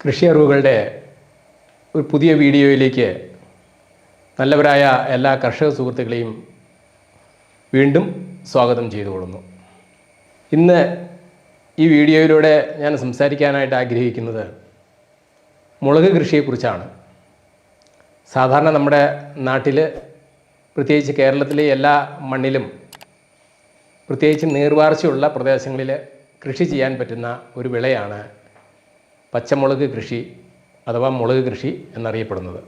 കൃഷി അറിവുകളുടെ ഒരു പുതിയ വീഡിയോയിലേക്ക് നല്ലവരായ എല്ലാ കർഷക സുഹൃത്തുക്കളെയും വീണ്ടും സ്വാഗതം ചെയ്തു കൊള്ളുന്നു ഇന്ന് ഈ വീഡിയോയിലൂടെ ഞാൻ സംസാരിക്കാനായിട്ട് ആഗ്രഹിക്കുന്നത് മുളക് കൃഷിയെക്കുറിച്ചാണ്. സാധാരണ നമ്മുടെ നാട്ടിൽ പ്രത്യേകിച്ച് കേരളത്തിലെ എല്ലാ മണ്ണിലും പ്രത്യേകിച്ച് നീർവാർച്ചയുള്ള പ്രദേശങ്ങളിൽ കൃഷി ചെയ്യാൻ പറ്റുന്ന ഒരു വിളയാണ് പച്ചമുളക് കൃഷി അഥവാ മുളക് കൃഷി എന്നറിയപ്പെടുന്നത്.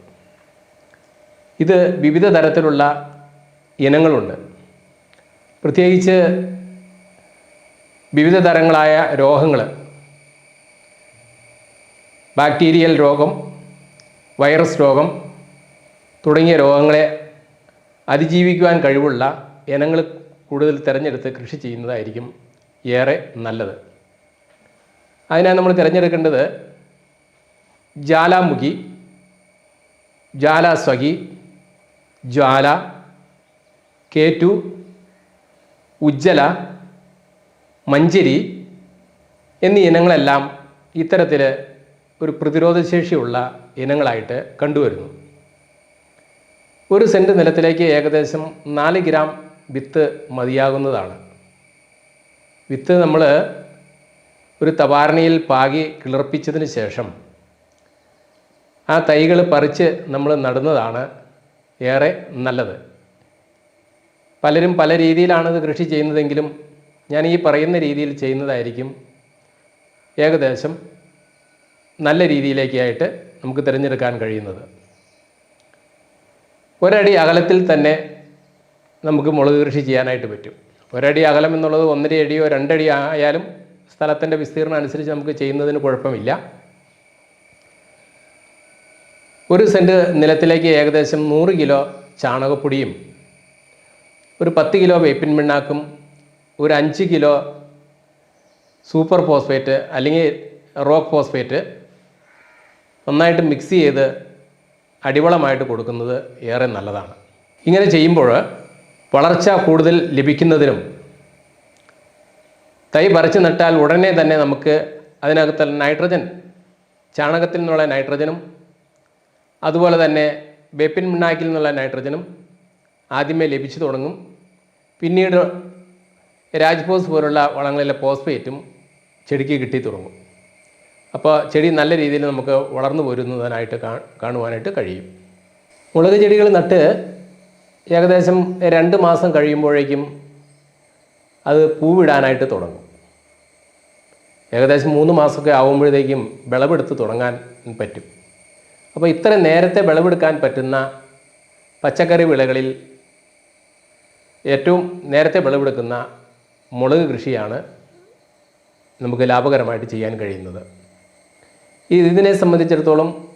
ഇത് വിവിധ തരത്തിലുള്ള ഇനങ്ങളുണ്ട്. പ്രത്യേകിച്ച് വിവിധ തരങ്ങളായ രോഗങ്ങൾ ബാക്ടീരിയൽ രോഗം വൈറസ് രോഗം തുടങ്ങിയ രോഗങ്ങളെ അതിജീവിക്കുവാൻ കഴിവുള്ള ഇനങ്ങൾ കൂടുതൽ തിരഞ്ഞെടുത്ത് കൃഷി ചെയ്യുന്നതായിരിക്കും ഏറെ നല്ലത്. അതിനായി നമ്മൾ തിരഞ്ഞെടുക്കേണ്ടത് ജാലാമുഖി ജാലാസ്വകി ജ്വാല കേറ്റു ഉജ്ജല മഞ്ചരി എന്നീ ഇനങ്ങളെല്ലാം ഇത്തരത്തിൽ ഒരു പ്രതിരോധശേഷിയുള്ള ഇനങ്ങളായിട്ട് കണ്ടുവരുന്നു. ഒരു സെന്റ് നിലത്തിലേക്ക് ഏകദേശം നാല് ഗ്രാം വിത്ത് മതിയാകുന്നതാണ്. വിത്ത് നമ്മൾ ഒരു തവാരണയിൽ പാകി കിളിർപ്പിച്ചതിന് ശേഷം ആ തൈകൾ പറിച്ച് നമ്മൾ നടുന്നതാണ് ഏറെ നല്ലത്. പലരും പല രീതിയിലാണ് കൃഷി ചെയ്യുന്നതെങ്കിലും ഞാൻ ഈ പറയുന്ന രീതിയിൽ ചെയ്യുന്നതായിരിക്കും ഏകദേശം നല്ല രീതിയിലേക്കായിട്ട് നമുക്ക് തിരഞ്ഞെടുക്കാൻ കഴിയുന്നത്. ഒരടി അകലത്തിൽ തന്നെ നമുക്ക് മുളക് കൃഷി ചെയ്യാനായിട്ട് പറ്റും. ഒരടി അകലം എന്നുള്ളത് ഒന്നര അടിയോ രണ്ടടി ആയാലും സ്ഥലത്തിന്റെ വിസ്തീർണം അനുസരിച്ച് നമുക്ക് ചെയ്യുന്നതിന് കുഴപ്പമില്ല. ഒരു സെന്റ് നിലത്തിലേക്ക് ഏകദേശം നൂറ് കിലോ ചാണകപ്പൊടിയും ഒരു പത്ത് കിലോ വേപ്പിൻ പിണ്ണാക്കും ഒരു അഞ്ച് കിലോ സൂപ്പർ ഫോസ്ഫേറ്റ് അല്ലെങ്കിൽ റോക്ക് ഫോസ്ഫേറ്റ് നന്നായിട്ട് മിക്സ് ചെയ്ത് അടിവളമായിട്ട് കൊടുക്കുന്നത് ഏറെ നല്ലതാണ്. ഇങ്ങനെ ചെയ്യുമ്പോൾ വളർച്ച കൂടുതൽ ലഭിക്കുന്നതിനും തൈ പറിച്ചു നട്ടാൽ ഉടനെ തന്നെ നമുക്ക് അതിനകത്ത് നൈട്രജൻ ചാണകത്തിൽ നിന്നുള്ള നൈട്രജനും അതുപോലെ തന്നെ വേപ്പിൻ മിണ്ണാക്കിൽ നിന്നുള്ള നൈട്രജനും ആദ്യമേ ലഭിച്ചു തുടങ്ങും. പിന്നീട് രാജ്പോസ് പോലുള്ള വളങ്ങളിലെ ഫോസ്ഫേറ്റും ചെടിക്ക് കിട്ടി തുടങ്ങും. അപ്പോൾ ചെടി നല്ല രീതിയിൽ നമുക്ക് വളർന്നു പോരുന്നതിനായിട്ട് കാണുവാനായിട്ട് കഴിയും. മുളക് ചെടികൾ നട്ട് ഏകദേശം രണ്ട് മാസം കഴിയുമ്പോഴേക്കും അത് പൂവിടാനായിട്ട് തുടങ്ങും. ഏകദേശം മൂന്ന് മാസമൊക്കെ ആകുമ്പോഴത്തേക്കും വിളവെടുത്ത് തുടങ്ങാൻ പറ്റും. അപ്പോൾ ഇത്ര നേരത്തെ വിളവെടുക്കാൻ പറ്റുന്ന പച്ചക്കറി വിളകളിൽ ഏറ്റവും നേരത്തെ വിളവെടുക്കുന്ന മുളക് കൃഷിയാണ് നമുക്ക് ലാഭകരമായിട്ട് ചെയ്യാൻ കഴിയുന്നത്. ഇതിനെ സംബന്ധിച്ചിടത്തോളം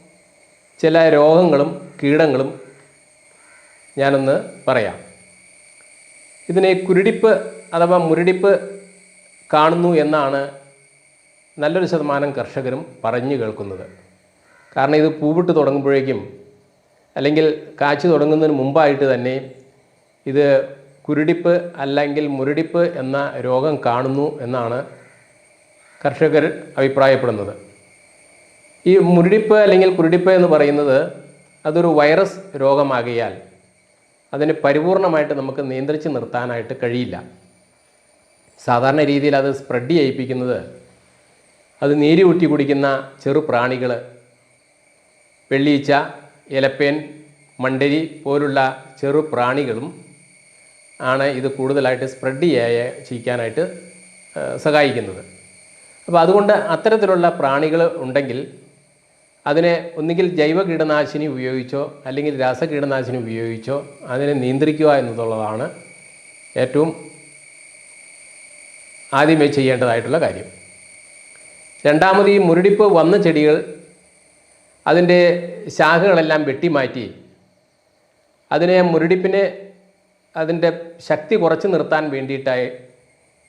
ചില രോഗങ്ങളും കീടങ്ങളും ഞാനൊന്ന് പറയാം. ഇതിനെ കുരുടിപ്പ് അഥവാ മുരടിപ്പ് കാണുന്നു എന്നാണ് നല്ലൊരു ശതമാനം കർഷകരും പറഞ്ഞു കേൾക്കുന്നത്. കാരണം ഇത് പൂവിട്ട് തുടങ്ങുമ്പോഴേക്കും അല്ലെങ്കിൽ കാച്ചു തുടങ്ങുന്നതിന് മുമ്പായിട്ട് തന്നെ ഇത് കുരുടിപ്പ് അല്ലെങ്കിൽ മുരടിപ്പ് എന്ന രോഗം കാണുന്നു എന്നാണ് കർഷകർ അഭിപ്രായപ്പെടുന്നത്. ഈ മുരടിപ്പ് അല്ലെങ്കിൽ കുരുടിപ്പ് എന്ന് പറയുന്നത് അതൊരു വൈറസ് രോഗമാകിയാൽ അതിനെ പരിപൂർണമായിട്ട് നമുക്ക് നിയന്ത്രിച്ച് നിർത്താനായിട്ട് കഴിയില്ല. സാധാരണ രീതിയിൽ അത് സ്പ്രെഡ് ചെയ്യിപ്പിക്കുന്നത് അത് നീര് ഊറ്റി കുടിക്കുന്ന ചെറു പ്രാണികൾ വെള്ളീച്ച ഇലപ്പേൻ മണ്ടരി പോലുള്ള ചെറു പ്രാണികളും ആണ് ഇത് കൂടുതലായിട്ട് സ്പ്രെഡ് ചെയ്യാൻ ചെയ്യിക്കാനായിട്ട് സഹായിക്കുന്നത്. അപ്പോൾ അതുകൊണ്ട് അത്തരത്തിലുള്ള പ്രാണികൾ ഉണ്ടെങ്കിൽ അതിനെ ഒന്നുകിൽ ജൈവ കീടനാശിനി ഉപയോഗിച്ചോ അല്ലെങ്കിൽ രാസ കീടനാശിനി ഉപയോഗിച്ചോ അതിനെ നിയന്ത്രിക്കുക എന്നുള്ളതാണ് ഏറ്റവും ആദ്യമേ ചെയ്യേണ്ടതായിട്ടുള്ള കാര്യം. രണ്ടാമത് ഈ മുരടിപ്പ് വന്ന ചെടികൾ അതിന്റെ ശാഖകളെല്ലാം വെട്ടിമാറ്റി അതിനെ മുരടിപ്പിനെ അതിന്റെ ശക്തി കുറച്ച് നിർത്താൻ വേണ്ടിയിട്ടായി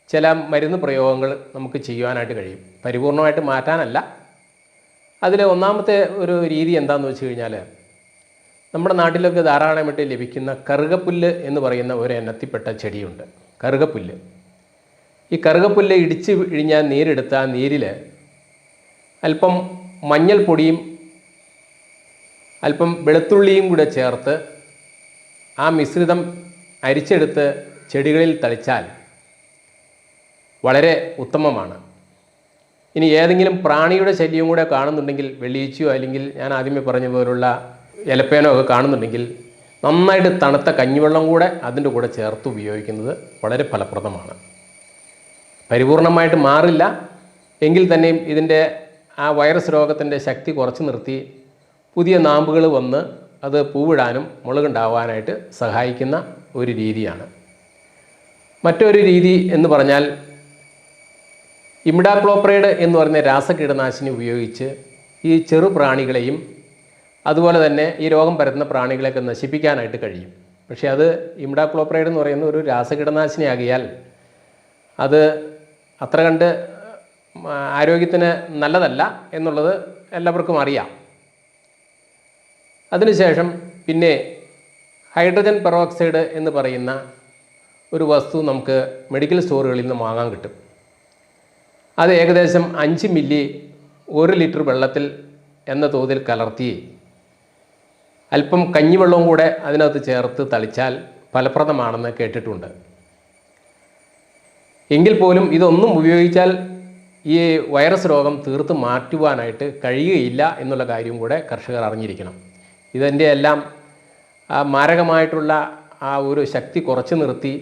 ചില മരുന്ന് പ്രയോഗങ്ങൾ നമുക്ക് ചെയ്യുവാനായിട്ട് കഴിയും. പരിപൂർണമായിട്ട് മാറ്റാനല്ല. അതിലെ ഒന്നാമത്തെ ഒരു രീതി എന്താണെന്ന് വെച്ച് കഴിഞ്ഞാൽ നമ്മുടെ നാട്ടിലൊക്കെ ധാരാളമായിട്ട് ലഭിക്കുന്ന കറുകപ്പുല്ല് എന്ന് പറയുന്ന ഒരു എനത്തിപ്പെട്ട ചെടിയുണ്ട്. കറുകപ്പുല്ല്. ഈ കറുകപ്പുല്ല് ഇടിച്ച് പിഴിഞ്ഞാൽ നീരെടുത്ത ആ നീരിൽ അല്പം മഞ്ഞൾപ്പൊടിയും അല്പം വെളുത്തുള്ളിയും കൂടെ ചേർത്ത് ആ മിശ്രിതം അരിച്ചെടുത്ത് ചെടികളിൽ തളിച്ചാൽ വളരെ ഉത്തമമാണ്. ഇനി ഏതെങ്കിലും പ്രാണിയുടെ ശല്യം കൂടെ കാണുന്നുണ്ടെങ്കിൽ വെള്ളീച്ചയോ അല്ലെങ്കിൽ ഞാൻ ആദ്യമേ പറഞ്ഞ പോലുള്ള ഇലപ്പേനോ ഒക്കെ കാണുന്നുണ്ടെങ്കിൽ നന്നായിട്ട് തണുത്ത കഞ്ഞിവെള്ളം കൂടെ അതിന്റെ കൂടെ ചേർത്ത് ഉപയോഗിക്കുന്നത് വളരെ ഫലപ്രദമാണ്. പരിപൂർണമായിട്ട് മാറില്ല. എങ്കിൽ തന്നെയും ഇതിന്റെ ആ വൈറസ് രോഗത്തിന്റെ ശക്തി കുറച്ച് നിർത്തി പുതിയ നാമ്പുകൾ വന്ന് അത് പൂവിടാനും മുളകുണ്ടാവാനായിട്ട് സഹായിക്കുന്ന ഒരു രീതിയാണ്. മറ്റൊരു രീതി എന്ന് പറഞ്ഞാൽ ഇമിഡാക്ലോപ്രൈഡ് എന്ന് പറയുന്ന രാസകീടനാശിനി ഉപയോഗിച്ച് ഈ ചെറു പ്രാണികളെയും അതുപോലെ തന്നെ ഈ രോഗം പരത്തുന്ന പ്രാണികളെയൊക്കെ നശിപ്പിക്കാനായിട്ട് കഴിയും. പക്ഷേ അത് ഇമിഡാക്ലോപ്രൈഡ് എന്ന് പറയുന്ന ഒരു രാസകീടനാശിനി ആകിയാൽ അത് അത്ര കണ്ട് ആരോഗ്യത്തിന് നല്ലതല്ല എന്നുള്ളത് എല്ലാവർക്കും അറിയാം. അതിനുശേഷം പിന്നെ ഹൈഡ്രജൻ പെറോക്സൈഡ് എന്ന് പറയുന്ന ഒരു വസ്തു നമുക്ക് മെഡിക്കൽ സ്റ്റോറുകളിൽ നിന്ന് വാങ്ങാൻ കിട്ടും. അത് ഏകദേശം അഞ്ച് മില്ലി ഒരു ലിറ്റർ വെള്ളത്തിൽ എന്ന തോതിൽ കലർത്തി അല്പം കഞ്ഞിവെള്ളവും കൂടെ അതിനകത്ത് ചേർത്ത് തളിച്ചാൽ ഫലപ്രദമാണെന്ന് കേട്ടിട്ടുണ്ട്. എങ്കിൽ പോലും ഇതൊന്നും ഉപയോഗിച്ചാൽ ഈ വൈറസ് രോഗം തീർത്ത് മാറ്റുവാനായിട്ട് കഴിയുകയില്ല എന്നുള്ള കാര്യം കൂടെ കർഷകർ അറിഞ്ഞിരിക്കണം. ഇതിന്റെ എല്ലാം മാരകമായിട്ടുള്ള ആ ഒരു ശക്തി കുറച്ച് നിർത്തി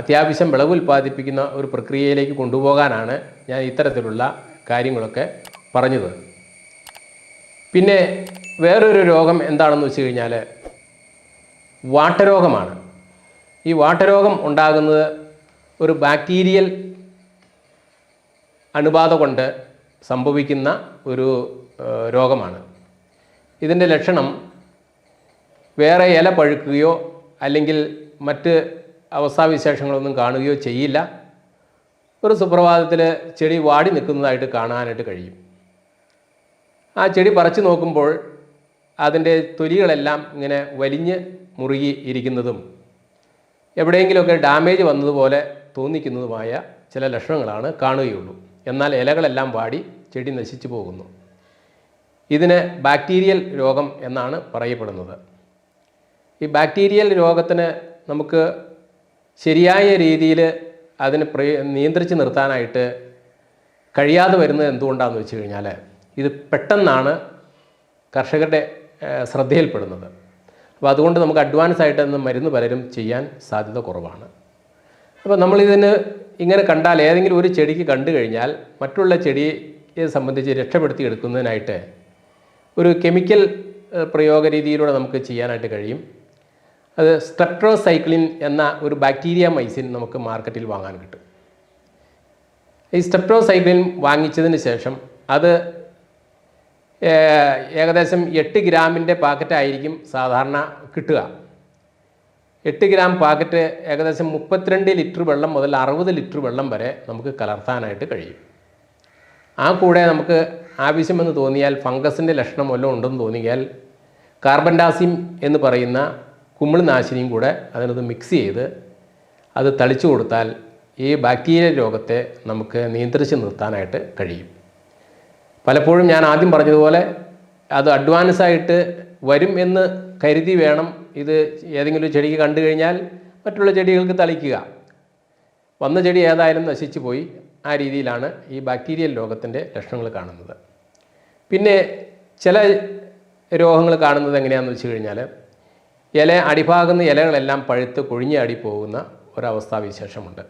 അത്യാവശ്യം വിളവ് ഉൽപ്പാദിപ്പിക്കുന്ന ഒരു പ്രക്രിയയിലേക്ക് കൊണ്ടുപോകാനാണ് ഞാൻ ഇത്തരത്തിലുള്ള കാര്യങ്ങളൊക്കെ പറഞ്ഞത്. പിന്നെ വേറൊരു രോഗം എന്താണെന്ന് വെച്ച് കഴിഞ്ഞാൽ വാട്ടരോഗമാണ്. ഈ വാട്ടരോഗം ഉണ്ടാകുന്നത് ഒരു ബാക്ടീരിയൽ അണുബാധ കൊണ്ട് സംഭവിക്കുന്ന ഒരു രോഗമാണ്. ഇതിന്റെ ലക്ഷണം വേറെ ഇല പഴുക്കുകയോ അല്ലെങ്കിൽ മറ്റ് അവസ്ഥാവിശേഷങ്ങളൊന്നും കാണുകയോ ചെയ്യില്ല. ഒരു സുപ്രഭാതത്തിൽ ചെടി വാടി നിൽക്കുന്നതായിട്ട് കാണാനായിട്ട് കഴിയും. ആ ചെടി പറിച്ചു നോക്കുമ്പോൾ അതിന്റെ തൊലികളെല്ലാം ഇങ്ങനെ വലിഞ്ഞ് മുറുകി ഇരിക്കുന്നതും എവിടെയെങ്കിലുമൊക്കെ ഡാമേജ് വന്നതുപോലെ തോന്നിക്കുന്നതുമായ ചില ലക്ഷണങ്ങളാണ് കാണുകയുള്ളൂ. എന്നാൽ ഇലകളെല്ലാം വാടി ചെടി നശിച്ചു പോകുന്നു. ഇതിന് ബാക്ടീരിയൽ രോഗം എന്നാണ് പറയപ്പെടുന്നത്. ഈ ബാക്ടീരിയൽ രോഗത്തിന് നമുക്ക് ശരിയായ രീതിയിൽ അതിന് നിയന്ത്രിച്ച് നിർത്താനായിട്ട് കഴിയാതെ വരുന്നത് എന്തുകൊണ്ടാണെന്ന് വെച്ച് കഴിഞ്ഞാൽ ഇത് പെട്ടെന്നാണ് കർഷകരുടെ ശ്രദ്ധയിൽപ്പെടുന്നത്. അപ്പോൾ അതുകൊണ്ട് നമുക്ക് അഡ്വാൻസ് ആയിട്ട് മരുന്ന് പലരും ചെയ്യാൻ സാധ്യത കുറവാണ്. അപ്പോൾ നമ്മളിതിന് ഇങ്ങനെ കണ്ടാൽ ഏതെങ്കിലും ഒരു ചെടിക്ക് കണ്ടു കഴിഞ്ഞാൽ മറ്റുള്ള ചെടിയെ സംബന്ധിച്ച് രക്ഷപ്പെടുത്തി എടുക്കുന്നതിനായിട്ട് ഒരു കെമിക്കൽ പ്രയോഗ രീതിയിലൂടെ നമുക്ക് ചെയ്യാനായിട്ട് കഴിയും. അത് സ്ട്രെപ്ട്രോസൈക്ലിൻ എന്ന ഒരു ബാക്ടീരിയ മൈസിൻ നമുക്ക് മാർക്കറ്റിൽ വാങ്ങാൻ കിട്ടും. ഈ സ്ട്രെപ്ട്രോസൈക്ലിൻ വാങ്ങിച്ചതിന് ശേഷം അത് ഏകദേശം എട്ട് ഗ്രാമിന്റെ പാക്കറ്റായിരിക്കും സാധാരണ കിട്ടുക. എട്ട് ഗ്രാം പാക്കറ്റ് ഏകദേശം മുപ്പത്തിരണ്ട് ലിറ്റർ വെള്ളം മുതൽ അറുപത് ലിറ്റർ വെള്ളം വരെ നമുക്ക് കലർത്താനായിട്ട് കഴിയും. ആ കൂടെ നമുക്ക് ആവശ്യമെന്ന് തോന്നിയാൽ ഫംഗസിന്റെ ലക്ഷണം വല്ലതും ഉണ്ടെന്ന് തോന്നിയാൽ കാർബൺ ഡാസിം എന്ന് പറയുന്ന കുമിൾ നാശിനിയും കൂടെ അതിനത് മിക്സ് ചെയ്ത് അത് തളിച്ചു കൊടുത്താൽ ഈ ബാക്ടീരിയ രോഗത്തെ നമുക്ക് നിയന്ത്രിച്ച് നിർത്താനായിട്ട് കഴിയും. പലപ്പോഴും ഞാൻ ആദ്യം പറഞ്ഞതുപോലെ അത് അഡ്വാൻസ് ആയിട്ട് വരും എന്ന് കരുതി വേണം ഇത് ഏതെങ്കിലും ചെടിക്ക് കണ്ടു കഴിഞ്ഞാൽ മറ്റുള്ള ചെടികൾക്ക് തളിക്കുക. വന്ന ചെടി ഏതായാലും നശിച്ചു പോയി. ആ രീതിയിലാണ് ഈ ബാക്ടീരിയൽ രോഗത്തിന്റെ ലക്ഷണങ്ങൾ കാണുന്നത്. പിന്നെ ചില രോഗങ്ങൾ കാണുന്നത് എങ്ങനെയാണെന്ന് വെച്ച് കഴിഞ്ഞാൽ ഇല അടിഭാഗുന്ന ഇലകളെല്ലാം പഴുത്ത് കൊഴിഞ്ഞാടി പോകുന്ന ഒരവസ്ഥാവിശേഷമുണ്ട്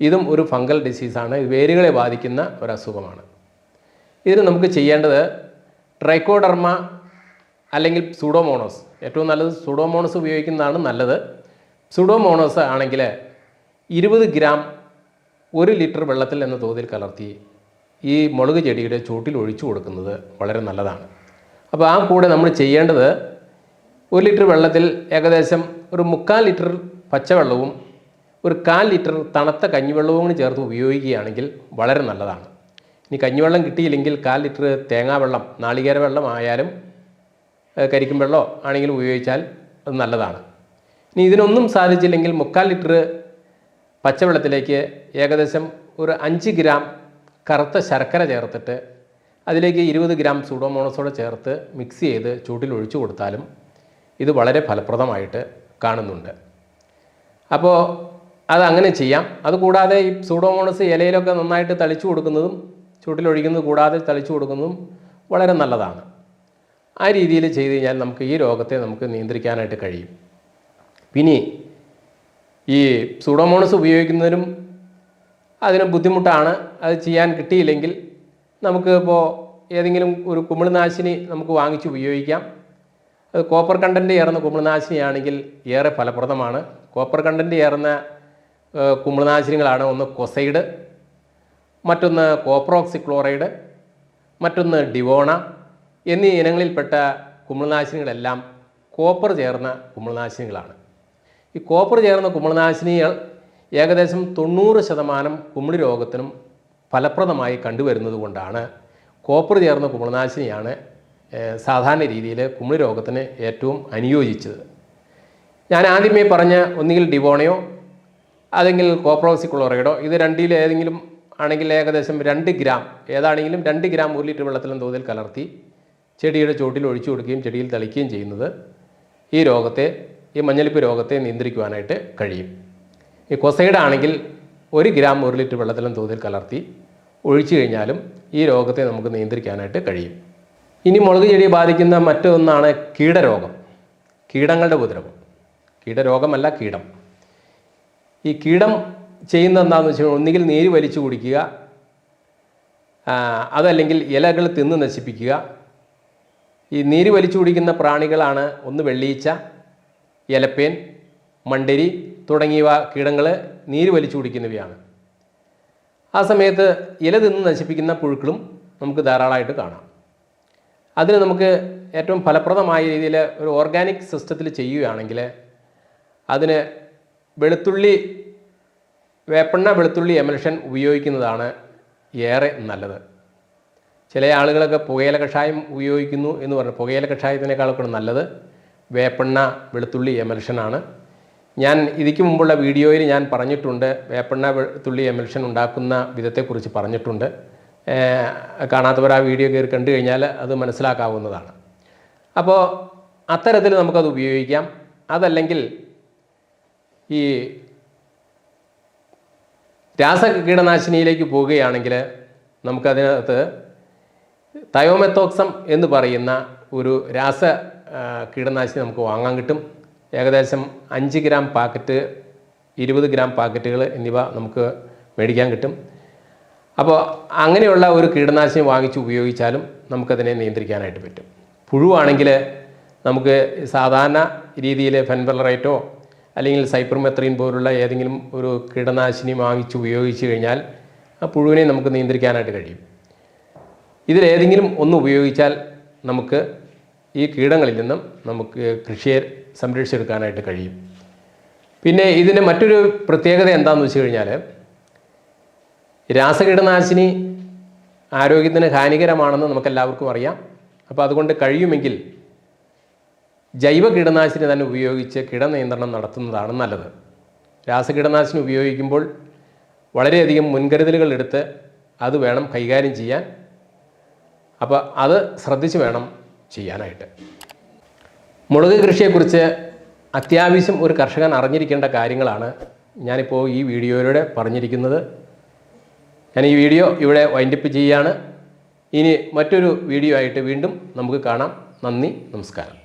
ഇതും ഒരു ഫംഗൽ ഡിസീസാണ്. ഇത് വേരുകളെ ബാധിക്കുന്ന ഒരു അസുഖമാണ് ഇതിന് നമുക്ക് ചെയ്യേണ്ടത് ട്രൈക്കോഡർമ അല്ലെങ്കിൽ സൂഡോമോണോസ്. ഏറ്റവും നല്ലത് സുഡോമോണസ് ഉപയോഗിക്കുന്നതാണ് നല്ലത്. സുഡോമോണോസ് ആണെങ്കിൽ ഇരുപത് ഗ്രാം ഒരു ലിറ്റർ വെള്ളത്തിൽ എന്ന തോതിൽ കലർത്തി ഈ മുളക് ചെടിയുടെ ചൂട്ടിൽ ഒഴിച്ചു കൊടുക്കുന്നത് വളരെ നല്ലതാണ്. അപ്പോൾ ആ കൂടെ നമ്മൾ ചെയ്യേണ്ടത് ഒരു ലിറ്റർ വെള്ളത്തിൽ ഏകദേശം ഒരു മുക്കാൽ ലിറ്റർ പച്ചവെള്ളവും ഒരു കാൽ ലിറ്റർ തണുത്ത കഞ്ഞിവെള്ളവും കൂടി ചേർത്ത് ഉപയോഗിക്കുകയാണെങ്കിൽ വളരെ നല്ലതാണ്. ഇനി കഞ്ഞിവെള്ളം കിട്ടിയില്ലെങ്കിൽ കാൽ ലിറ്റർ തേങ്ങാവെള്ളം നാളികേര വെള്ളം ആയാലും കരിക്കും വെള്ളമോ ആണെങ്കിലും ഉപയോഗിച്ചാൽ അത് നല്ലതാണ്. ഇനി ഇതിനൊന്നും സാധിച്ചില്ലെങ്കിൽ മുക്കാൽ ലിറ്റർ പച്ചവെള്ളത്തിലേക്ക് ഏകദേശം ഒരു അഞ്ച് ഗ്രാം കറുത്ത ശർക്കര ചേർത്തിട്ട് അതിലേക്ക് ഇരുപത് ഗ്രാം സൂഡോമോണസോടെ ചേർത്ത് മിക്സ് ചെയ്ത് ചൂട്ടിൽ ഒഴിച്ചു കൊടുത്താലും ഇത് വളരെ ഫലപ്രദമായിട്ട് കാണുന്നുണ്ട്. അപ്പോൾ അത് അങ്ങനെ ചെയ്യാം. അതുകൂടാതെ ഈ സൂഡോമോണസ് ഇലയിലൊക്കെ നന്നായിട്ട് തളിച്ചു കൊടുക്കുന്നതും ചൂട്ടിലൊഴിക്കുന്നത് കൂടാതെ തളിച്ചു കൊടുക്കുന്നതും വളരെ നല്ലതാണ്. ആ രീതിയിൽ ചെയ്ത് കഴിഞ്ഞാൽ നമുക്ക് ഈ രോഗത്തെ നമുക്ക് നിയന്ത്രിക്കാനായിട്ട് കഴിയും. പിന്നെ ഈ സൂഡോമോണസ് ഉപയോഗിക്കുന്നതിനും അതിന് ബുദ്ധിമുട്ടാണ്. അത് ചെയ്യാൻ കിട്ടിയില്ലെങ്കിൽ നമുക്ക് ഇപ്പോൾ ഏതെങ്കിലും ഒരു കുമിൾനാശിനി നമുക്ക് വാങ്ങിച്ച് ഉപയോഗിക്കാം. അത് കോപ്പർ കണ്ടന്റ് ഏറുന്ന കുമിൾനാശിനിയാണെങ്കിൽ ഏറെ ഫലപ്രദമാണ്. കോപ്പർ കണ്ടന്റ് ഏറുന്ന കുമിൾനാശിനികളാണ് ഒന്ന് കൊസൈഡ് മറ്റൊന്ന് കോപ്രോക്സിക്ലോറൈഡ് മറ്റൊന്ന് ഡിവോണ എന്നീ ഇനങ്ങളിൽപ്പെട്ട കുമിൾനാശിനികളെല്ലാം കോപ്പർ ചേർന്ന കുമിൾനാശിനികളാണ് ഈ കോപ്പർ ചേർന്ന കുമിൾനാശിനികൾ ഏകദേശം തൊണ്ണൂറ് ശതമാനം കുമിളി രോഗത്തിനും ഫലപ്രദമായി കണ്ടുവരുന്നത് കൊണ്ടാണ് കോപ്പർ ചേർന്ന കുമിൾനാശിനിയാണ് സാധാരണ രീതിയിൽ കുമിളി രോഗത്തിന് ഏറ്റവും അനുയോജിച്ചത് ഞാൻ ആദ്യമേ പറഞ്ഞ ഒന്നുകിൽ ഡിവോണയോ അല്ലെങ്കിൽ കോപ്രോസിക്ലോറൈഡോ ഇത് രണ്ടിൽ ഏതെങ്കിലും ആണെങ്കിൽ ഏകദേശം രണ്ട് ഗ്രാം ഏതാണെങ്കിലും രണ്ട് ഗ്രാം ഒരു ലിറ്റർ വെള്ളത്തിലും തോതിൽ കലർത്തി ചെടിയുടെ ചുവട്ടിൽ ഒഴിച്ചു കൊടുക്കുകയും ചെടിയിൽ തളിക്കുകയും ചെയ്യുന്നത് ഈ രോഗത്തെ ഈ മഞ്ഞളിപ്പ് രോഗത്തെ നിയന്ത്രിക്കുവാനായിട്ട് കഴിയും. ഈ കൊസൈഡ് ആണെങ്കിൽ ഒരു ഗ്രാം ഒരു ലിറ്റർ വെള്ളത്തിലും തോതിൽ കലർത്തി ഒഴിച്ചു കഴിഞ്ഞാലും ഈ രോഗത്തെ നമുക്ക് നിയന്ത്രിക്കാനായിട്ട് കഴിയും. ഇനി മുളക് ചെടിയെ ബാധിക്കുന്ന മറ്റൊന്നാണ് കീടരോഗം കീടങ്ങളുടെ ഉപദ്രവം. കീടരോഗമല്ല കീടം. ഈ കീടം ചെയ്യുന്ന എന്താണെന്ന് വെച്ചാൽ ഒന്നുകിൽ നീര് വലിച്ചു കുടിക്കുക അതല്ലെങ്കിൽ ഇലകൾ തിന്ന് നശിപ്പിക്കുക ഈ നീര് വലിച്ചു കുടിക്കുന്ന പ്രാണികളാണ് ഒന്ന് വെള്ളീച്ച ഇലപ്പേൻ മണ്ടരി തുടങ്ങിയവ കീടങ്ങൾ നീര് വലിച്ചു കുടിക്കുന്നവയാണ്. ആ സമയത്ത് ഇല തിന്ന് നശിപ്പിക്കുന്ന പുഴുക്കളും നമുക്ക് ധാരാളമായിട്ട് കാണാം. അതിന് നമുക്ക് ഏറ്റവും ഫലപ്രദമായ രീതിയിൽ ഒരു ഓർഗാനിക് സിസ്റ്റത്തിൽ ചെയ്യുകയാണെങ്കിൽ അതിന് വെളുത്തുള്ളി വേപ്പെണ്ണ വെളുത്തുള്ളി എമൽഷൻ ഉപയോഗിക്കുന്നതാണ് ഏറെ നല്ലത്. ചില ആളുകളൊക്കെ പുകയില കഷായം ഉപയോഗിക്കുന്നു എന്ന് പറഞ്ഞു. പുകയില കഷായത്തിനേക്കാളൊക്കെ നല്ലത് വേപ്പെണ്ണ വെളുത്തുള്ളി എമൽഷനാണ്. ഞാൻ ഇതിക്ക് മുമ്പുള്ള വീഡിയോയിൽ ഞാൻ പറഞ്ഞിട്ടുണ്ട് വേപ്പെണ്ണ വെളുത്തുള്ളി എമൽഷൻ ഉണ്ടാക്കുന്ന വിധത്തെക്കുറിച്ച് പറഞ്ഞിട്ടുണ്ട്. കാണാത്തവർ ആ വീഡിയോ കയറി കണ്ടു കഴിഞ്ഞാൽ അത് മനസ്സിലാക്കാവുന്നതാണ്. അപ്പോൾ അത്തരത്തിൽ നമുക്കത് ഉപയോഗിക്കാം. അതല്ലെങ്കിൽ ഈ രാസ കീടനാശിനിയിലേക്ക് പോവുകയാണെങ്കിൽ നമുക്കതിനകത്ത് തയോമെത്തോക്സം എന്ന് പറയുന്ന ഒരു രാസ കീടനാശിനി നമുക്ക് വാങ്ങാൻ കിട്ടും. ഏകദേശം അഞ്ച് ഗ്രാം പാക്കറ്റ് ഇരുപത് ഗ്രാം പാക്കറ്റുകൾ എന്നിവ നമുക്ക് മേടിക്കാൻ കിട്ടും. അപ്പോൾ അങ്ങനെയുള്ള ഒരു കീടനാശിനി വാങ്ങിച്ച് ഉപയോഗിച്ചാലും നമുക്കതിനെ നിയന്ത്രിക്കാനായിട്ട് പറ്റും. പുഴുവാണെങ്കിൽ നമുക്ക് സാധാരണ രീതിയിൽ ഫെൻബലറേറ്റോ അല്ലെങ്കിൽ സൈപ്രമെത്രീൻ പോലുള്ള ഏതെങ്കിലും ഒരു കീടനാശിനി വാങ്ങിച്ച് ഉപയോഗിച്ച് കഴിഞ്ഞാൽ ആ പുഴുവിനെ നമുക്ക് നിയന്ത്രിക്കാനായിട്ട് കഴിയും. ഇതിലേതെങ്കിലും ഒന്ന് ഉപയോഗിച്ചാൽ നമുക്ക് ഈ കീടങ്ങളിൽ നിന്നും നമുക്ക് കൃഷിയെ സംരക്ഷിച്ചെടുക്കാനായിട്ട് കഴിയും. പിന്നെ ഇതിന് മറ്റൊരു പ്രത്യേകത എന്താണെന്ന് വെച്ച് കഴിഞ്ഞാൽ രാസകീടനാശിനി ആരോഗ്യത്തിന് ഹാനികരമാണെന്ന് നമുക്കെല്ലാവർക്കും അറിയാം. അപ്പോൾ അതുകൊണ്ട് കഴിയുമെങ്കിൽ ജൈവ കീടനാശിനി തന്നെ ഉപയോഗിച്ച് കീടനിയന്ത്രണം നടത്തുന്നതാണ് നല്ലത്. രാസകീടനാശിനി ഉപയോഗിക്കുമ്പോൾ വളരെയധികം മുൻകരുതലുകൾ എടുത്ത് അത് വേണം കൈകാര്യം ചെയ്യാൻ. അപ്പോൾ അത് ശ്രദ്ധിച്ച് വേണം ചെയ്യാനായിട്ട്. മുളക് കൃഷിയെക്കുറിച്ച് അത്യാവശ്യം ഒരു കർഷകൻ അറിഞ്ഞിരിക്കേണ്ട കാര്യങ്ങളാണ് ഞാനിപ്പോൾ ഈ വീഡിയോയിലൂടെ പറഞ്ഞിരിക്കുന്നത്. ഞാൻ ഈ വീഡിയോ ഇവിടെ വൈൻഡപ്പ് ചെയ്യുകയാണ്. ഇനി മറ്റൊരു വീഡിയോ ആയിട്ട് വീണ്ടും നമുക്ക് കാണാം. നന്ദി നമസ്കാരം.